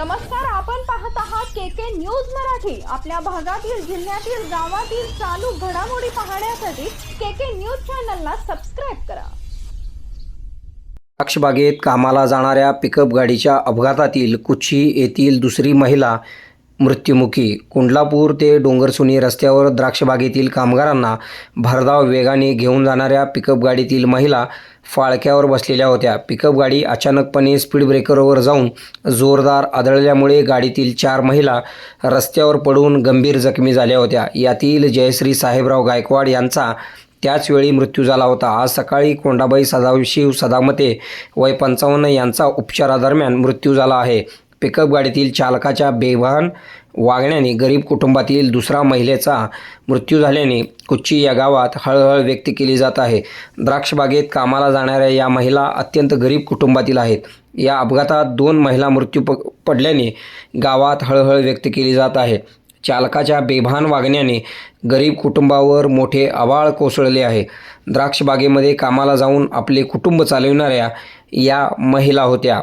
नमस्कार आपण पाहत आहात के के न्यूज मराठी. आपल्या भागातील जिल्ह्यातील गावातील चालू घडामोडी पाहण्यासाठी के के न्यूज चॅनलला सबस्क्राईब करा. द्राक्षबागेत कामाला जाणाऱ्या पिकअप गाडीच्या अपघातातील कुची येथील दुसरी महिला मृत्युमुखी. कुंडलापूर ते डोंगरसुनी रस्त्यावर द्राक्षबागेतील कामगारांना भरधाव वेगाने घेऊन जाणाऱ्या पिकअप गाडीतील महिला फाळक्यावर बसलेल्या होत्या. पिकअप गाडी अचानकपणे स्पीड ब्रेकरवर जाऊन जोरदार आदळल्यामुळे गाडीतील चार महिला रस्त्यावर पडून गंभीर जखमी झाल्या होत्या. यातील जयश्री साहेबराव गायकवाड यांचा त्याचवेळी मृत्यू झाला होता. आज सकाळी कोंडाबाई सदाशिव सदामते वय पंचावन्न यांचा उपचारादरम्यान मृत्यू झाला आहे. पिकअप गाडीतील चालकाच्या बेभान वागण्याने गरीब कुटुंबातील दुसरा महिलेचा मृत्यू झाल्याने कुच्ची या गावात हळहळ व्यक्त केली जात आहे. द्राक्षबागेत कामाला जाणाऱ्या या महिला अत्यंत गरीब कुटुंबातील आहेत. या अपघातात दोन महिला मृत्यू प पडल्याने गावात हळहळ व्यक्त केली जात आहे. चालकाच्या बेभान वागण्याने गरीब कुटुंबावर मोठे आवाळ कोसळले आहे. द्राक्षबागेमध्ये कामाला जाऊन आपले कुटुंब चालविणाऱ्या या महिला होत्या.